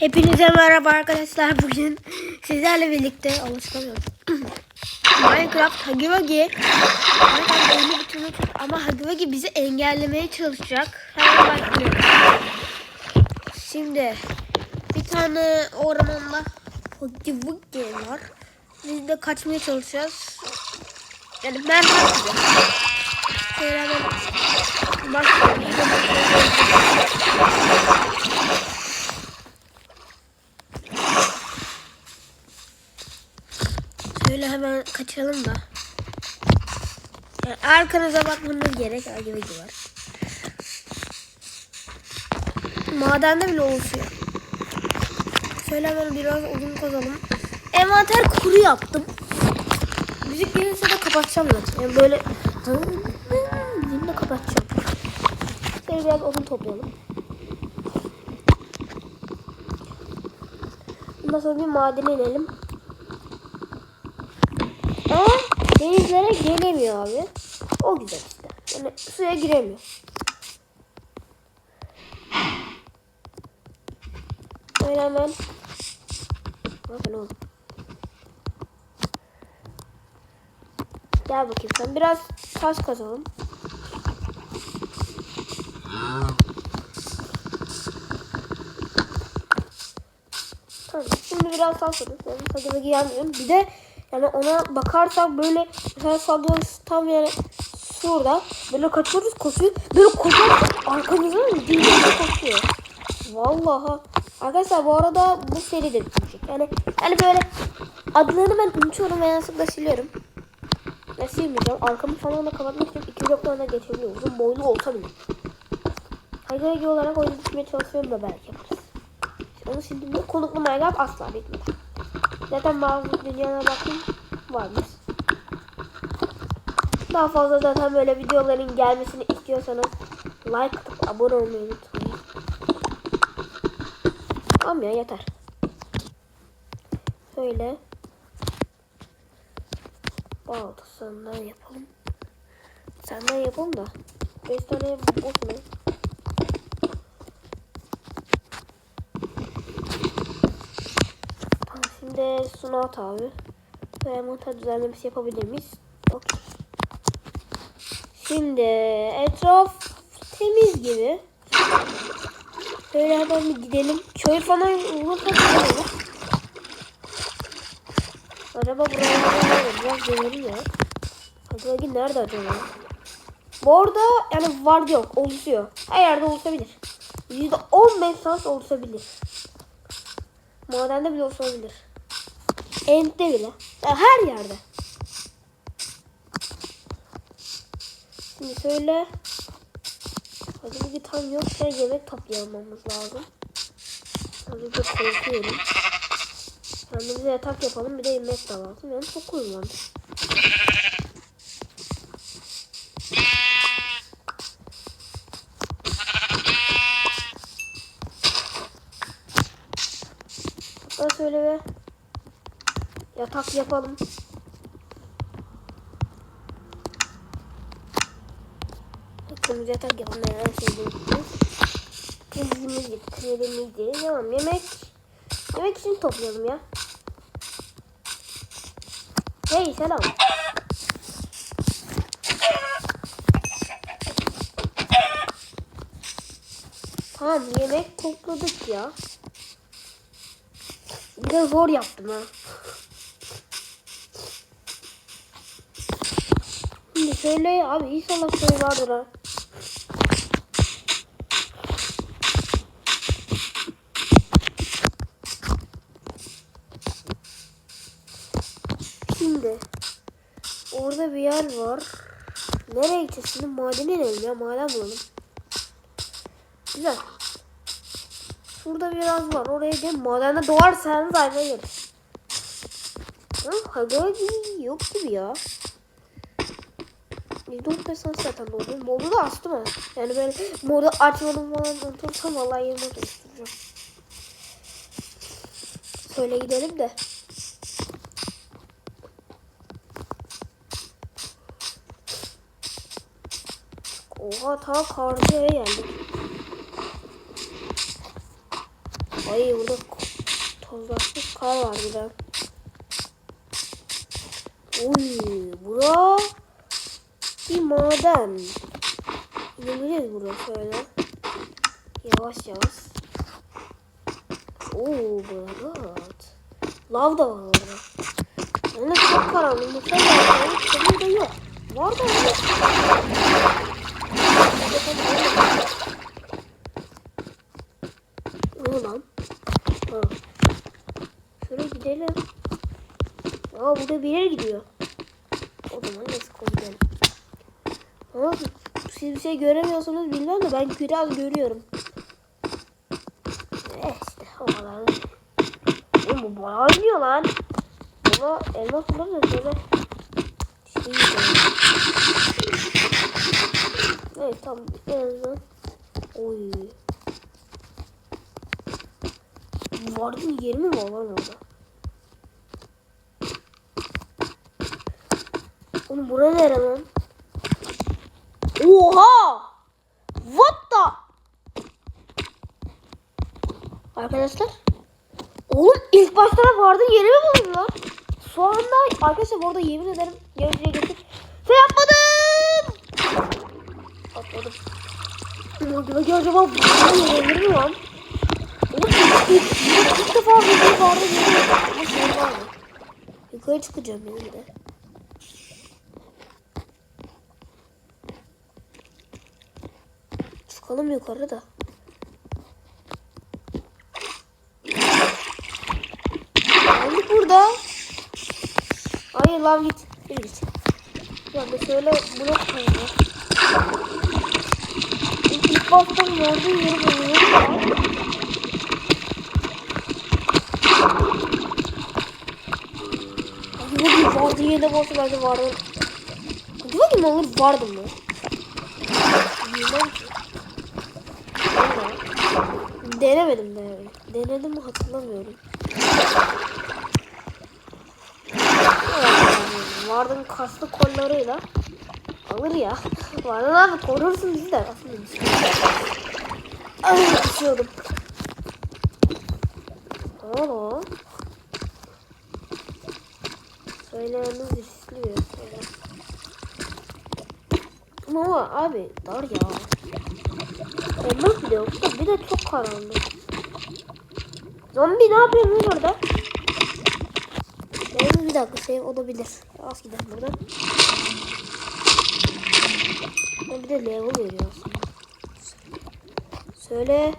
Hepinize merhaba arkadaşlar. Bugün sizlerle birlikte alışkamıyorum. Minecraft Wuggy Minecraft oyunu bitirmek ama Wuggy bizi engellemeye çalışacak. Hemen başlıyoruz. Şimdi bir tane ormanda Wuggy var. Biz de kaçmaya çalışacağız. Yani merhaba gibi. Şöyle hemen başlayalım. Şöyle hemen kaçalım da. Yani arkanıza bakmanız gerek. Acı var. Madende bile oluşuyor. Şöyle hemen biraz odun kazalım. Envanter kuru yaptım. Müzik gelirse de kapatacağım zaten. Yani böyle Şimdi kapatacağım. Şöyle biraz odun toplayalım. Ondan sonra bir madene inelim. Ama denizlere gelemiyor abi. O güzel işte. Yani suya giremiyor. Böyle hemen Bakın oğlum. Gel bakayım sen. Biraz taş kazalım. Tamam. Şimdi biraz taş kazalım. Taşa gelmiyorum. Bir de yani ona bakarsak böyle mesela sallıyoruz tam yani şurada böyle kaçıyoruz koşuyor böyle koşuyoruz arkamızdan dinle koşuyor. Vallahi arkadaşlar bu arada bu seri de bitecek. Yani yani böyle adlarını ben unutuyorum ve yanlışlıkla siliyorum. Ben silmeyeceğim. Arkamı falan da kapatmak için iki bloklarına geçebiliyorum. Uzun boylu olsa bile. Hayır olarak oyunu bitirmeye çalışıyorum da belki yaparız. Onu sildiğimde konuklu Minecraft asla bitmedi. Zaten bazı videolara baktım varmış. Daha fazla zaten böyle videoların gelmesini istiyorsanız like atıp abone olmayı unutmayın. Tamam ya yeter. Şöyle Balta senden yapalım. Senden yapalım da 5 tane boş mu? Tamam şimdi sunu at abi. Böyle montaj düzenlemesi yapabilir miyiz? Okey. Şimdi etraf temiz gibi. Böyle hemen bir gidelim. Köy falan olursa güzel olur. Araba buraya biraz görelim ya. Hadi nerede acaba? Bu arada yani var yok oluşuyor. Her yerde oluşabilir. %15 şans oluşabilir. Madende bile oluşabilir. End'de bile. Yani her yerde. Şimdi şöyle Hadi bir tam yoksa yemek toplayamamız lazım. Hadi bir korkuyorum. Kendimize yatak yapalım bir de yemek de lazım. Yani çok uyumadı. Hatta şöyle bir yatak yapalım. Kırmızı yatak yapalım. En sevdiğim Kızımız getirelim. Tamam yemek. Yemek için toplayalım ya. Hey selam. Tamam yemek topladık ya. Biraz zor yaptım ha. Söyle abi inşallah şey vardır ha. Şimdi orada bir yer var. Nereye gideceğiz şimdi? Madene inelim ya. Maden bulalım. Güzel. Şurada biraz var. Oraya gel. Madende doğarsanız aynı yeriz. Hadi yok gibi ya. %15 şans zaten doğdu. Modu da astım ha. Yani ben modu açmadım falan unutursam vallahi yeni mod oluşturacağım. Şöyle gidelim de. Oha ta karşıya geldik. Ay burada tozlaşmış kar var bir de. Oy bura bir maden. İnebiliriz burada şöyle. Yavaş yavaş. Oo rahat. Lav da var orada. Yani çok karanlık. Mesela yani kitabı da yok. Var da yok. Ne lan? Ha. Şöyle gidelim. Aa burada bir yere gidiyor. O zaman nasıl gidelim. Ama siz bir şey göremiyorsunuz bilmem de ben biraz görüyorum. Eh işte kadar. Oğlum bu bayağı gidiyor lan. Buna elma suları da şöyle şey. Evet tamam en azından. Oy. Vardın yeri mi var lan orada? Oğlum bura nere lan? Oha! What the? Arkadaşlar. Oğlum ilk başta da vardın yeri mi buldun lan? Anda arkadaşlar bu arada yemin ederim yarıcıya getir. Ve yapmadım. Atladım. Acaba acaba yeri mi lan? Oğlum ilk, ilk, ilk, defa bir vardın yeri? Ama şey var mı? Yukarı çıkacağım benim de. Çıkalım yukarı da. Geldik burada. Hayır lan git. Yürü git. Ya da şöyle blok koyuyor. İlk, baştan gördüğüm yeri buluyorum vardı yerine olsa bence vardı. Hadi bakayım olur vardı mı? Bilmem ki. Denemedim de. Denedim mi hatırlamıyorum. Vardın kaslı kollarıyla alır ya. Vardın abi korursun bizi de. Aslında biz. Ay düşüyordum. Alo. Söylememiz bir söyle. Ama abi dar ya. Elmas bile yoksa bir de çok karanlık. Zombi ne yapıyor lan orada? Benim bir dakika şey olabilir. Az gidelim buradan. Ben bir de level veriyor aslında. Söyle.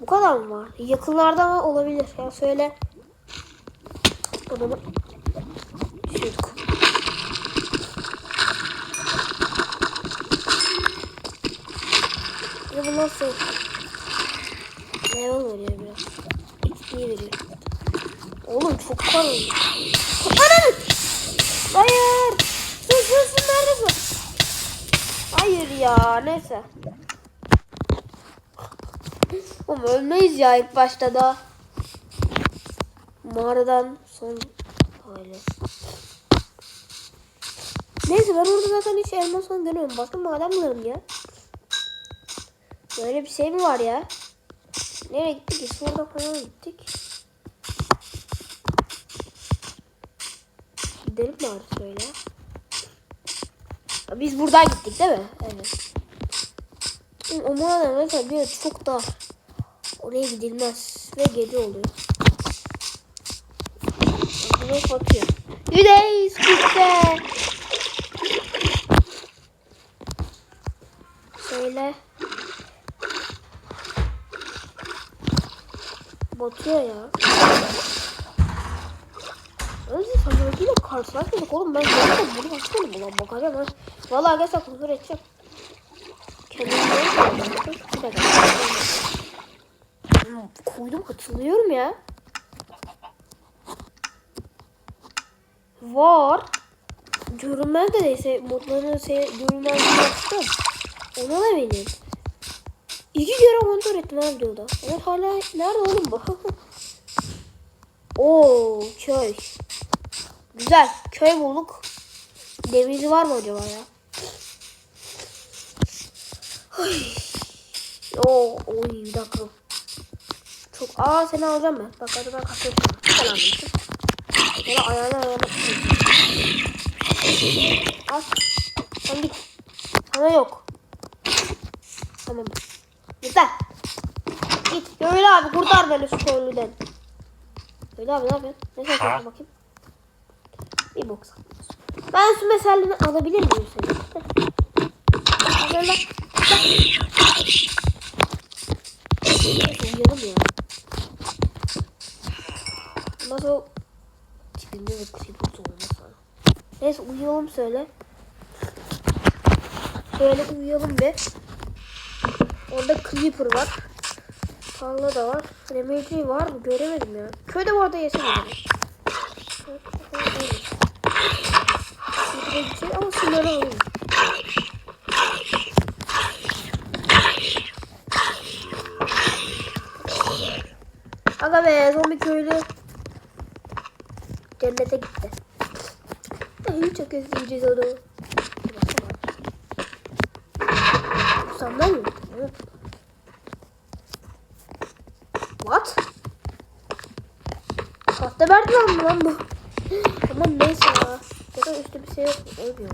Bu kadar mı var? Yakınlarda mı olabilir? Ya söyle. Adamı Bu nasıl? Level veriyor biraz. XP veriyor. Oğlum çok karanlık. Ananı! Hayır! Sus sus sus neredesin? Hayır ya neyse. Oğlum ölmeyiz ya ilk başta da. Mağaradan son öyle. Neyse ben orada zaten hiç elma son görüyorum. Başka maden bulalım ya. Böyle bir şey mi var ya? Nereye gittik? Biz orada falan gittik. Gidelim bari söyle. Ha, Biz buradan gittik değil mi? Evet. O mağara mesela bir çok dar. Oraya gidilmez. Ve gece oluyor. Güneş batıyor. Güneş gitti. Söyle. Batıyor ya. Önce sanırıyla karşılaşmadık oğlum ben zaten bunu bakmadım ulan bakacağım ha. Valla arkadaşlar kontrol edeceğim. Kendimi. Hmm, Koydum hatırlıyorum ya. Var. Görünmez de neyse modlarını şey, görünmez yaptım. Ona da benim. İki kere kontrol ettim abi diyordu. Evet hala nerede oğlum bu? Oo köy. Güzel. Köy bulduk. Denizi var mı acaba ya? Ay. Oo, oy bir dakika. Çok aa seni alacağım ben. Bak hadi ben kaçıyorum. Sen almışsın. Ayağına ayağına Al. Sen git. Sana yok. Tamam. Güzel. Git. Öyle abi kurtar beni şu köylüden. Öyle abi ne yapıyorsun? Ne yapıyorsun bakayım. Bir saklıyorsun. Ben su meselini alabilir miyim seni? Al lan. Uyuyalım ya. Nasıl tipinde de creeper olmasa. Neyse uyuyalım söyle. Şöyle uyuyalım bir. Orada creeper var. Tarla da var. Demirci var mı? Göremedim ya. Köyde bu arada. Creeper'a gideceğiz ama şunları alayım. Aga be zombi köylü cennete gitti. Ay çok özleyeceğiz onu. Sandalye mi? Evet. What? Sahte mi lan bu? Aman neyse ya. Zaten üstte bir şey yok. Ölmüyor.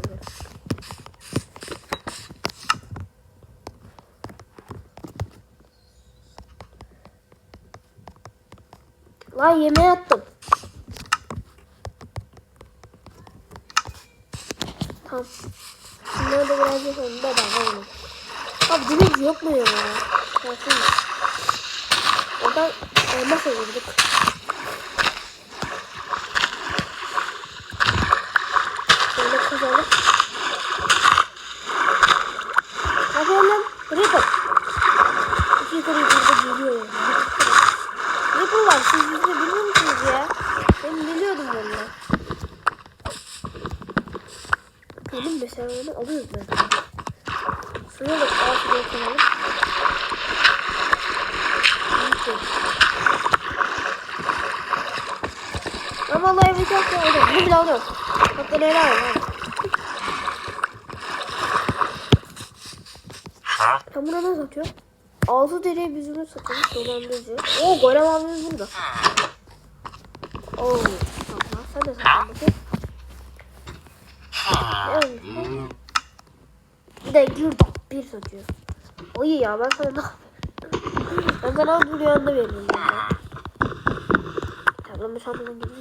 Lan yemeğe attım. Tamam. Bunları da biraz yapalım. Bedava oynayalım. Abi demirci yok mu ya? Baksana. Oradan elmas alırdık. Böyle. Ne lan? Ripper. İki yukarı yukarıda geliyor ya. Ripper var. Siz bizi biliyor musunuz ya? Ben biliyordum valla. Benim mesela onu alıyoruz ben. Şuraya da altı diye koyalım. Ben vallahi bir çok şey aldım. Bunu bile alıyorum. Bak ben helal olsun. Ben buna ne satıyorum? Altı dereye bizimle satılmış dolandırıcı. Oo golem abimiz burada. Oo. Tamam sen de satın bakayım. Evet. Bir de girdap bir satıyor. O iyi ya ben sana ne? Ben sana bu rüyanda veririm. Ya. Tabii şampiyon gibi.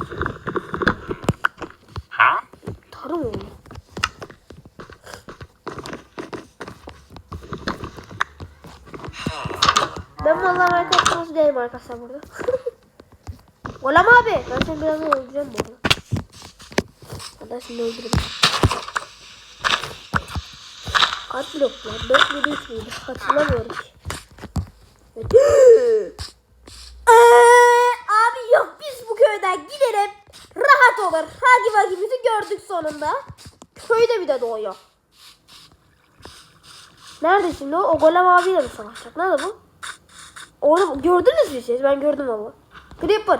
Tarım oldu. Ben vallahi Değilim arkadaşlar burada. Olam abi. Ben seni birazdan öldüreceğim bu arada. Hatta şimdi öldürürüm. Kaç blok lan? 4 müydü 3 müydü? Hatırlamıyorum ki. Abi yok biz bu köyden gidelim. Rahat olur. Hagi vagimizi gördük sonunda. Köyde bir de doğuyor. Nerede şimdi o? O golem abiyle mi savaşacak? Nerede bu? Orada gördünüz mü siz? Ben gördüm valla. Creeper.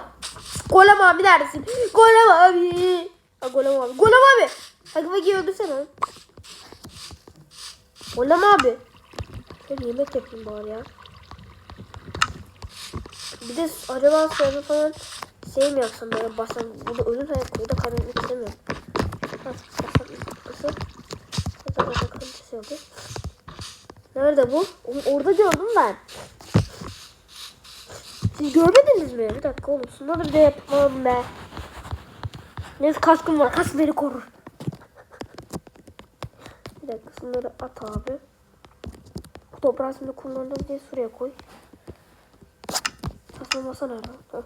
Golem abi neredesin? Golem abi. Ha, golem abi. Golem abi. Hagi vagi öldürsene. Golem abi. Ben yemek yapayım bari ya. Bir de acaba sonra falan şey mi yapsam böyle basam burada ölüm hayat burada karanlık istemiyorum. Ha, basam. Burada orada. Nerede bu? Orada gördüm ben. Görmediniz mi? Bir dakika oğlum. Şunları bir de yapmam be. Neyse kaskım var. Kask beni korur. Bir dakika şunları at abi. Toprağı şimdi kullandım diye şuraya koy. Nerede? Ha.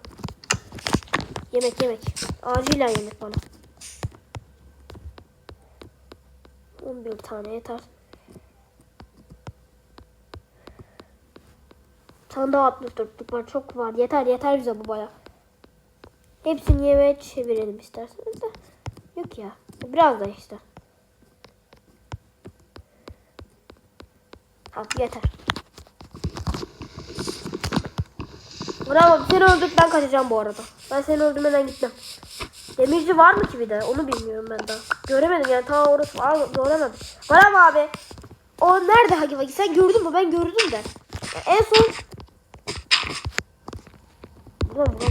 Yemek yemek. Acilen yemek bana. 11 tane yeter. Tane daha 64'lük var. Çok var. Yeter yeter bize bu baya. Hepsini yemeğe çevirelim isterseniz de. Yok ya. Biraz da işte. Tamam yeter. Bravo seni öldürdük ben kaçacağım bu arada. Ben seni öldürmeden gittim. Demirci var mı ki bir de onu bilmiyorum ben daha. Göremedim yani ta orası Aa, göremedim. Bravo abi. O nerede Hagi sen gördün mü ben gördüm de. En son Ulan ya.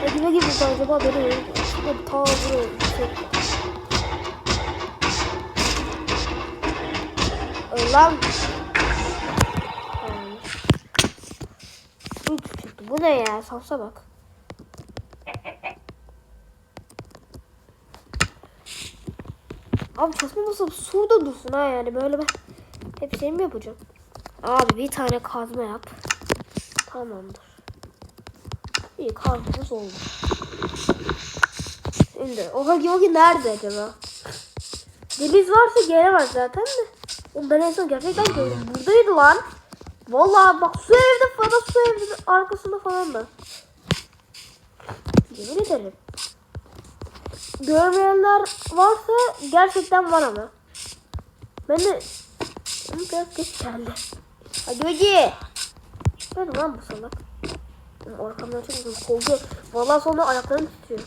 Acaba gibi acaba beni Şurada ta buraya yüksek. Lan. Bu ne ya? Safsa bak. Abi çalışma basıp suda dursun ha yani böyle ben hep şey mi yapacağım? Abi bir tane kazma yap. Tamamdır. İyi kazmamız oldu. Şimdi o Hagi Wagi nerede acaba? Deniz varsa gelemez zaten de. Ben en son gerçekten gördüm. Buradaydı lan. Vallahi bak su evde falan su evde arkasında falan da. Yemin ederim. Görmeyenler varsa gerçekten var ama. Ben de biraz geç geldi. Hadi Hagi. Nerede lan bu salak? Arkamdan çok uzun koldu. Vallahi sonra ayaklarım titriyor.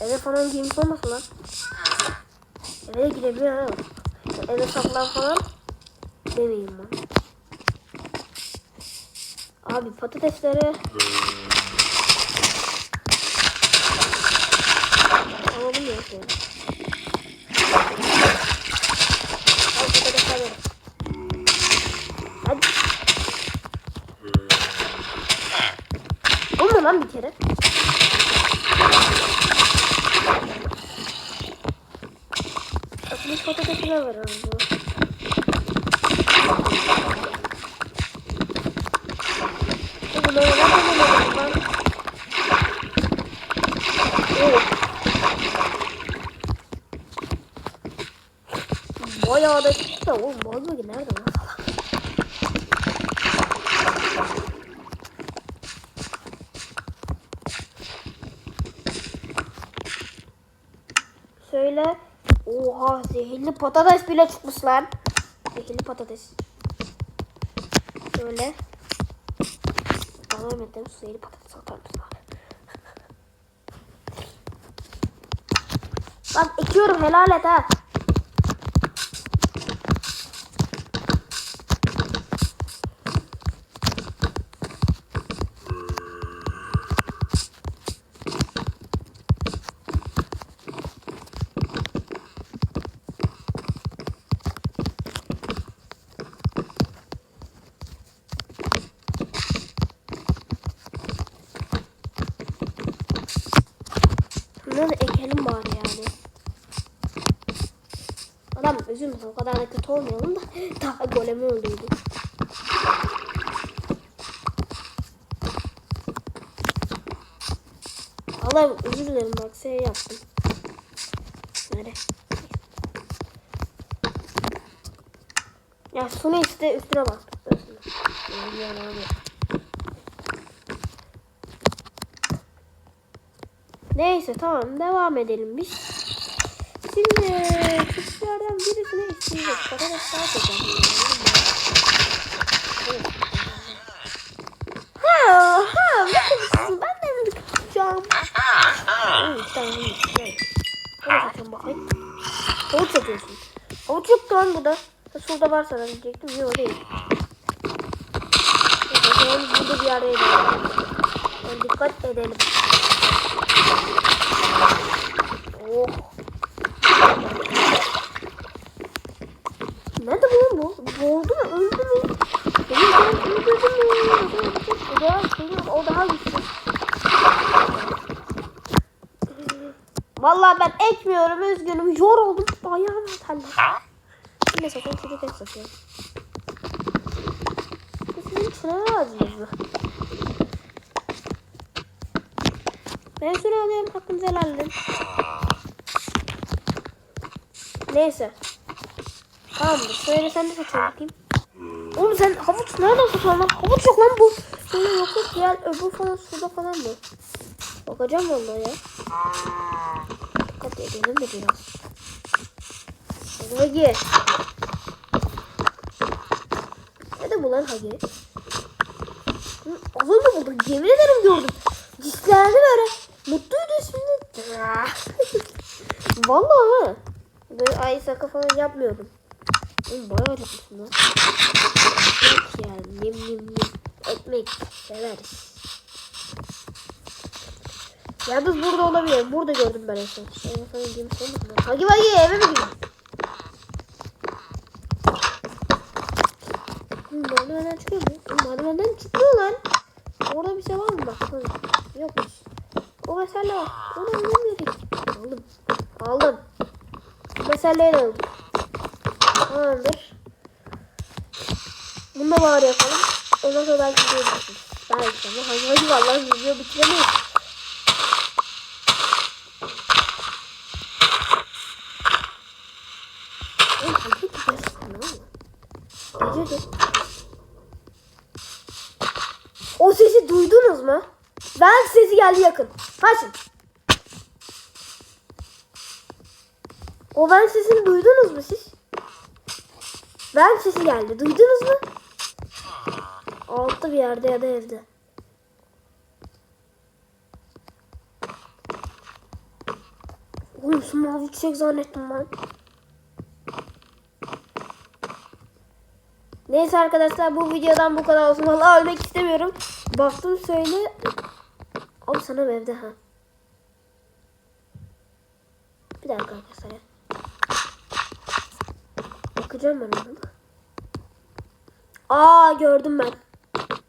Eve falan giymiş olmasın lan. Eve de ha. Eve saklan falan demeyeyim ben. Abi patatesleri alalım ya şöyle. Al patatesleri ver. Hadi. Olma lan bir kere. Atmış patatesine var abi. Bu böyle nereden geliyor lan? Evet. Bayağı da çıktı oğlum bazı nerede lan? Söyle. Oha zehirli patates bile çıkmış lan. Zehirli patates. Şöyle. Ederim su zehirli patates atar mısın? Bak ekiyorum helal et ha. Bunları ekelim bari yani. Adam üzülmesin o kadar da kötü olmayalım da daha golemi öldürdü. Allah özür dilerim bak şey yaptım. Nerede? Ya sonu işte üstüne bak. Yani yani abi. Neyse tamam devam edelim biz. Şimdi çocuklardan birisine isteyecek. Patates daha koyacağım. Ha ha konuşuyorsun? Ben de mi tutacağım? Evet tamam atın bakayım. Havuç atıyorsun. Havuç yok lan burada. Şurada var sana diyecektim. Yok değil. Evet, burada bir edelim. Yani dikkat edelim. Oh. Nerede bu bu? Boğuldu mu? Öldü mü? Benim canım öldürdü mü? O daha benim o daha güçlü. Vallahi ben ekmiyorum üzgünüm. Yor oldum. Ayağım terler. Ne satayım çocuk et satıyorum. Sizin çınar ağacınız mı? Ben süre alıyorum hakkınızı helal edin. Neyse. Tamamdır. Söyle sen de satın bakayım. Oğlum sen havuç nereden satıyorsun lan? Havuç yok lan bu. Şöyle yok yok diğer öbür falan suda falan mı? Bakacağım vallahi ya. Dikkat edelim de biraz. Hagi. Nerede bu lan Hagi? Az önce buldum. Yemin ederim gördüm. Cislendi böyle. Mutluydu şimdi. Vallahi. Böyle ay saka falan yapmıyorum. Oğlum bayağı acıkmışım lan. Ekmek yani nim nim nim. Ekmek severiz. Yalnız burada olabilir. Burada gördüm ben en son. En son girmiş olmasın lan. Hagi Vagi eve mi? Hmm, Merdivenden çıkıyor mu? Merdivenden çıkmıyor lan. Orada bir şey var mı bak? Hı, Yokmuş. O mesele var. Onu anlamıyorduk. Aldım. Aldım. Meseleyi de aldım. Tamamdır. Bunu da bari yapalım. Ondan sonra belki video bitiririz. Belki ama hadi vallahi video bitiremeyiz. O sesi duydunuz mu? Ben sesi geldi yakın. Kaçın. O ben sesini duydunuz mu siz? Ben sesi geldi. Duydunuz mu? Altta bir yerde ya da evde. Oğlum şu mavi çiçek zannettim ben. Neyse arkadaşlar bu videodan bu kadar olsun. Vallahi ölmek istemiyorum. Baktım söyle. Abi sana evde ha. Bir dakika arkadaşlar ya. Bakacağım ben. Aa gördüm ben.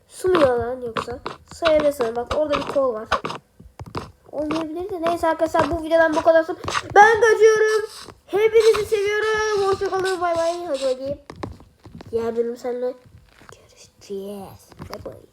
Su mu yalan yoksa? Evde sana bak orada bir kol var. Olmayabilir de neyse arkadaşlar bu videodan bu kadar. Ben kaçıyorum. Hepinizi seviyorum. Hoşçakalın bay bay. Hadi bakayım. Diğer bölüm seninle görüşeceğiz. Bay bay.